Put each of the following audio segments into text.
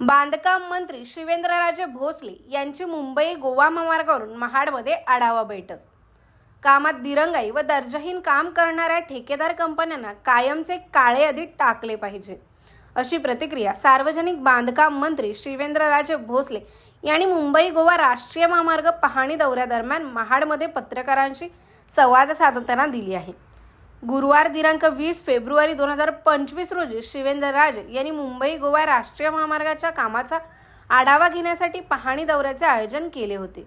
बांधकाम मंत्री शिवेंद्रराजे भोसले यांची मुंबई गोवा महामार्गावरून महाडमध्ये आढावा बैठक. कामात दिरंगाई व दर्जाहीन काम करणाऱ्या ठेकेदार कंपन्यांना कायमचे काळे यादीत टाकले पाहिजे. अशी प्रतिक्रिया सार्वजनिक बांधकाम मंत्री शिवेंद्रराजे भोसले यांनी मुंबई गोवा राष्ट्रीय महामार्ग पाहणी दौऱ्यादरम्यान महाडमध्ये पत्रकारांशी संवाद साधताना दिली आहे. गुरुवार दिनांक वीस फेब्रुवारी दोन हजार पंचवीस रोजी शिवेंद्रराजे यांनी मुंबई गोवा राष्ट्रीय महामार्गाच्या कामाचा आढावा घेण्यासाठी पाहणी दौऱ्याचे आयोजन केले होते.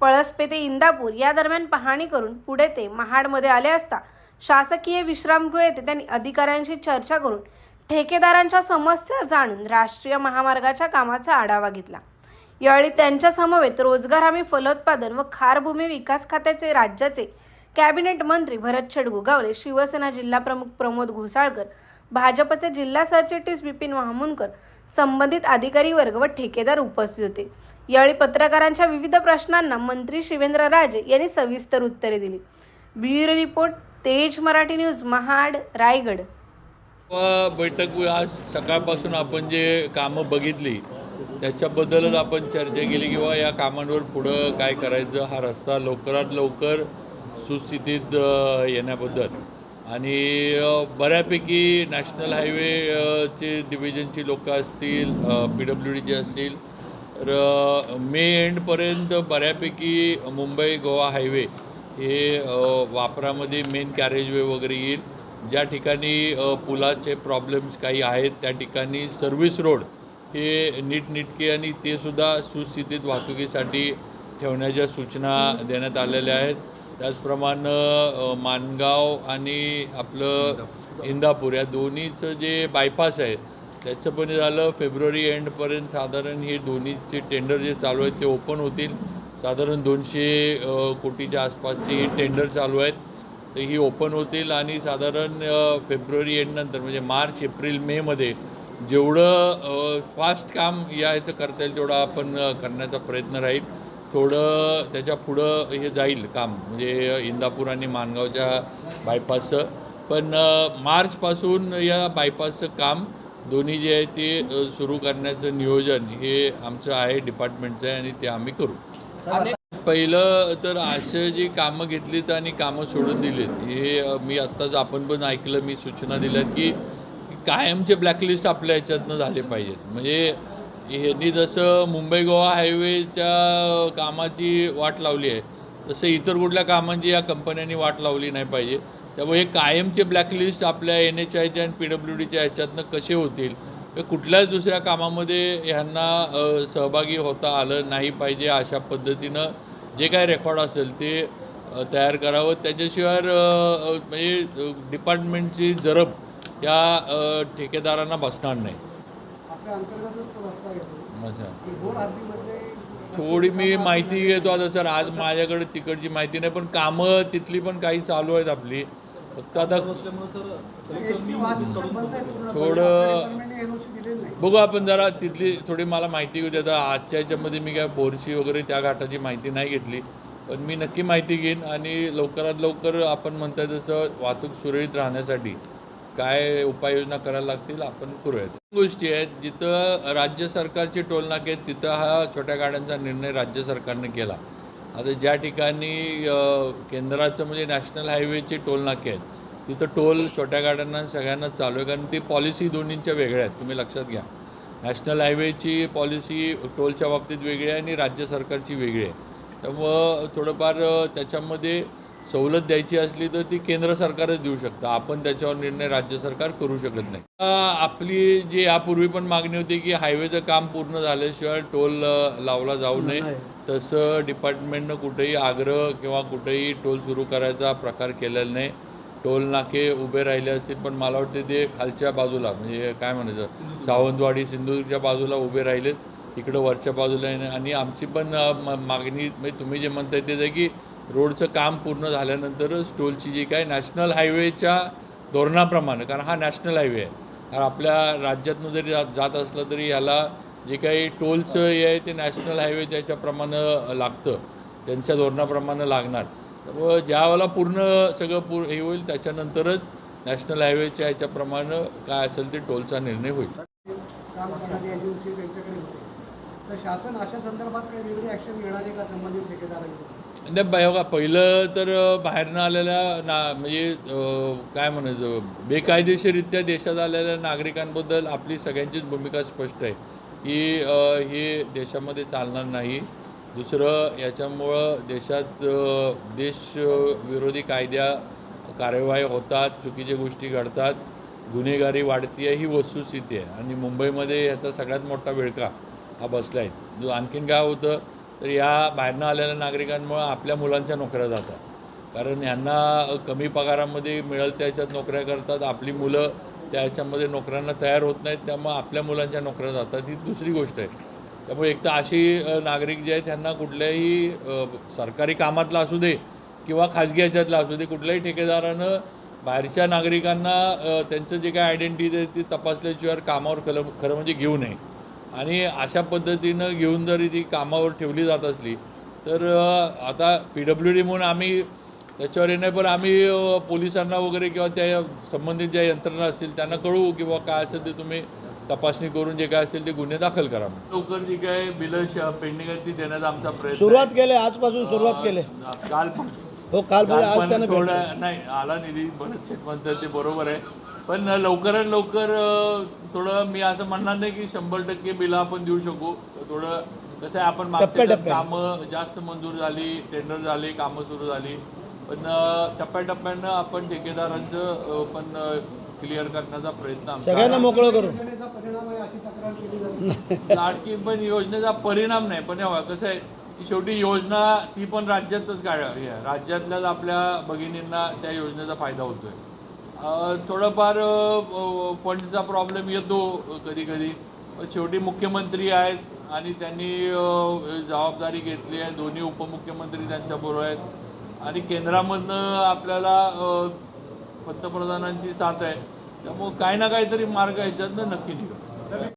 पळसपे ते इंदापूर या दरम्यान पाहणी करून पुढे ते महाडमध्ये आले असता शासकीय विश्रामगृह येथे त्यांनी अधिकाऱ्यांशी चर्चा करून ठेकेदारांच्या समस्या जाणून राष्ट्रीय महामार्गाच्या कामाचा आढावा घेतला. यावेळी त्यांच्या समवेत रोजगार हमी फलोत्पादन व खारभूमी विकास खात्याचे राज्याचे कॅबिनेट मंत्री भरत छडगुगावले शिवसेना जिल्हाप्रमुख प्रमोद घोसाळकर भाजपचे जिल्हा सरचिटणीस बिपिन वाहमुनकर संबंधित अधिकारी वर्ग व ठेकेदार उपस्थित होते. यावेळी पत्रकारांच्या विविध प्रश्नांना मंत्री शिवेंद्र राजे यांनी सविस्तर उत्तरे दिली. ब्युरो रिपोर्ट तेज मराठी न्यूज महाड रायगड. बैठक आज सकाळपासून आपण जे कामं बघितली त्याच्याबद्दलच आपण चर्चा केली किंवा या कामांवर पुढं काय करायचं हा रस्ता लवकरात लवकर सुस्थितीत येण्याबद्दल. आणि बऱ्यापैकी नॅशनल हायवेचे डिव्हिजनची लोकं असतील पी डब्ल्यू डीचे असतील तर मे एंडपर्यंत बऱ्यापैकी मुंबई गोवा हायवे हे वापरामध्ये मेन कॅरेजवे वगैरे येईल. ज्या ठिकाणी पुलाचे प्रॉब्लेम्स काही आहेत त्या ठिकाणी सर्व्हिस रोड हे नीटनिटके आणि ते सुद्धा सुस्थितीत वाहतुकीसाठी ठेवण्याच्या सूचना देण्यात आलेल्या आहेत. त्याचप्रमाणे अ, माणगाव आणि आपलं इंदापूर. या दोन्हीचं जे बायपास आहे त्याचं पण झालं फेब्रुवारी एंडपर्यंत साधारण हे दोन्हीचे टेंडर जे चालू आहेत ते ओपन होतील. साधारण दोनशे कोटीच्या आसपासचे हे टेंडर चालू आहेत तर ही ओपन होतील आणि साधारण फेब्रुवारी एंडनंतर म्हणजे मार्च एप्रिल मेमध्ये जेवढं फास्ट काम यायचं करता येईल तेवढं आपण करण्याचा प्रयत्न राहील. थोडं त्याच्या पुढं हे जाईल काम. म्हणजे इंदापूर आणि माणगावच्या बायपासचं पण मार्चपासून या बायपासचं काम दोन्ही जे आहे ते सुरू करण्याचं नियोजन हे आमचं आहे डिपार्टमेंटचं आहे आणि ते आम्ही करू. पहिलं तर असं जी कामं घेतलीत आणि कामं सोडून दिलीत हे मी आत्ताच आपण पण ऐकलं मी सूचना दिल्यात की की कायमचे ब्लॅकलिस्ट आपल्या ह्याच्यातनं झाले पाहिजेत. म्हणजे ह्यांनी जसं मुंबई गोवा हायवेच्या कामाची वाट लावली आहे तसं इतर कुठल्या कामांची या कंपन्यांनी वाट लावली नाही पाहिजे. त्यामुळे हे कायमचे ब्लॅकलिस्ट आपल्या एन एच आयच्या आणि पी डब्ल्यू डीच्या ह्याच्यातनं कसे होतील? कुठल्याच दुसऱ्या कामामध्ये ह्यांना सहभागी होता आलं नाही पाहिजे अशा पद्धतीनं जे काय रेकॉर्ड असेल ते तयार करावं. त्याच्याशिवाय म्हणजे डिपार्टमेंटची जरब या ठेकेदारांना बसणार नाही. थोडी मी माहिती घेतो आता सर आज माझ्याकडे तिकडची माहिती नाही पण कामं तिथली पण काही चालू आहेत आपली. फक्त आता. थोडं- बघू आपण जरा तिथली थोडी मला माहिती घेऊ आता आजच्या याच्यामध्ये मी काय बोरची वगैरे त्या घाटाची माहिती नाही घेतली पण मी नक्की माहिती घेईन आणि लवकरात लवकर आपण म्हणताय तसं वाहतूक सुरळीत राहण्यासाठी काय उपाययोजना करायला लागतील आपण करूयात गोष्टी आहेत. जिथं राज्य सरकारचे टोलनाके आहेत तिथं हा छोट्या गाड्यांचा निर्णय राज्य सरकारने केला. आता ज्या ठिकाणी केंद्राचं म्हणजे नॅशनल हायवेचे टोलनाके आहेत तिथं टोल छोट्या गाड्यांना सगळ्यांना चालू आहे. कारण ती पॉलिसी दोन्हींच्या वेगळ्या आहेत. तुम्ही लक्षात घ्या. नॅशनल हायवेची पॉलिसी टोलच्या बाबतीत वेगळी आहे आणि राज्य सरकारची वेगळी आहे. त्यामुळं थोडंफार त्याच्यामध्ये सवलत द्यायची असली तर ती केंद्र सरकारच देऊ शकतं. आपण त्याच्यावर निर्णय राज्य सरकार करू शकत नाही. आपली जी यापूर्वी पण मागणी होती की हायवेचं काम पूर्ण झाल्याशिवाय टोल लावला जाऊ नये. तसं डिपार्टमेंटनं कुठेही आग्रह किंवा कुठेही टोल सुरू करायचा प्रकार केलेला नाही. टोल नाके उभे राहिले असतील पण मला वाटते ते खालच्या बाजूला म्हणजे काय म्हणायचं? सावंतवाडी सिंधुदुर्गच्या बाजूला उभे राहिलेत. इकडं वरच्या बाजूला. आणि आमची पण मागणी म्हणजे तुम्ही जे म्हणताय आहे की रोडचं काम पूर्ण झाल्यानंतरच टोलची जी काय नॅशनल हायवेच्या धोरणाप्रमाणे कारण हा नॅशनल हायवे आहे कारण आपल्या राज्यातनं जरी जात जात असलं तरी याला जे काही टोलचं हे आहे ते नॅशनल हायवेच्या याच्याप्रमाणे लागतं त्यांच्या धोरणाप्रमाणे लागणार. व ज्यावेळेला पूर्ण सगळं पूर हे होईल त्याच्यानंतरच नॅशनल हायवेच्या ह्याच्याप्रमाणे काय असेल ते टोलचा निर्णय होईल. शासन अशा संदर्भात काही वेगळी ॲक्शन घेणार आहे का संबंधित ठेकेदारांकडून? नाही बघा हो पहिलं तर बाहेरनं आलेल्या ना म्हणजे काय म्हणायचं बेकायदेशीररित्या देशात आलेल्या नागरिकांबद्दल आपली सगळ्यांचीच भूमिका स्पष्ट आहे. की हे देशामध्ये चालणार नाही. दुसरं याच्यामुळं देशात देश देशविरोधी कायद्या कार्यवाही होतात चुकीच्या गोष्टी घडतात गुन्हेगारी वाढती आहे ही वस्तुस्थिती आहे. आणि मुंबईमध्ये याचा सगळ्यात मोठा विळका हा बसला आहे जो आणखीन काय होतं तर या बाहेरनं आलेल्या नागरिकांमुळं आपल्या मुलांच्या नोकऱ्या जातात. कारण यांना कमी पगारामध्ये मिळेल त्याच्यात नोकऱ्या करतात. आपली मुलं त्या याच्यामध्ये नोकऱ्यांना तयार होत नाहीत त्यामुळं आपल्या मुलांच्या नोकऱ्या जातात. ही दुसरी गोष्ट आहे. त्यामुळे एक तर अशी नागरिक जे आहेत त्यांना कुठल्याही सरकारी कामातला असू दे किंवा खाजगी ह्याच्यातला असू दे कुठल्याही ठेकेदारानं बाहेरच्या नागरिकांना त्यांचं जे काय आयडेंटिटी आहे ती तपासल्याशिवाय कामावर खरं खरं म्हणजे घेऊ नये. आणि अशा पद्धतीनं घेऊन जरी ती कामावर ठेवली जात असली तर आता पी डब्ल्यू डी म्हणून आम्ही त्याच्यावर येणे पण आम्ही पोलिसांना वगैरे किंवा त्या संबंधित ज्या यंत्रणा असतील त्यांना कळवू किंवा काय असेल ते तुम्ही तपासणी करून जे काय असेल ते गुन्हे दाखल करा लवकर जी काय बिलं पेंडिंग आहेत ती देण्याचा आमचा प्रयत्न सुरुवात केले आजपासून सुरुवात केले. काल पण हो काल पण. थोडं नाही आला निधी बरंच ते बरोबर आहे पण लवकरात लवकर थोडं मी असं म्हणणार नाही की शंभर टक्के बिलं आपण देऊ शकू थोडं कसं आहे आपण मागच्या. कामं जास्त मंजूर झाली टेंडर झाली कामं सुरू झाली पण टप्प्याटप्प्यानं आपण ठेकेदारांचं पण क्लिअर करण्याचा प्रयत्न सगळ्यांना. मोकळं करू लाडकी पण योजनेचा परिणाम नाही पण हे कसं आहे की शेवटी योजना ती पण राज्यातच आहे. राज्यातल्याच आपल्या भगिनींना त्या योजनेचा फायदा होतोय थोडंफार फंडचा प्रॉब्लेम येतो कधी कधी शेवटी मुख्यमंत्री आहेत आणि त्यांनी जबाबदारी घेतली आहे. दोन्ही उपमुख्यमंत्री त्यांच्याबरोबर आहेत. आणि केंद्रामधनं आपल्याला पंतप्रधानांची साथ आहे. त्यामुळं काही ना काहीतरी मार्ग याच्यातनं नक्की निघतो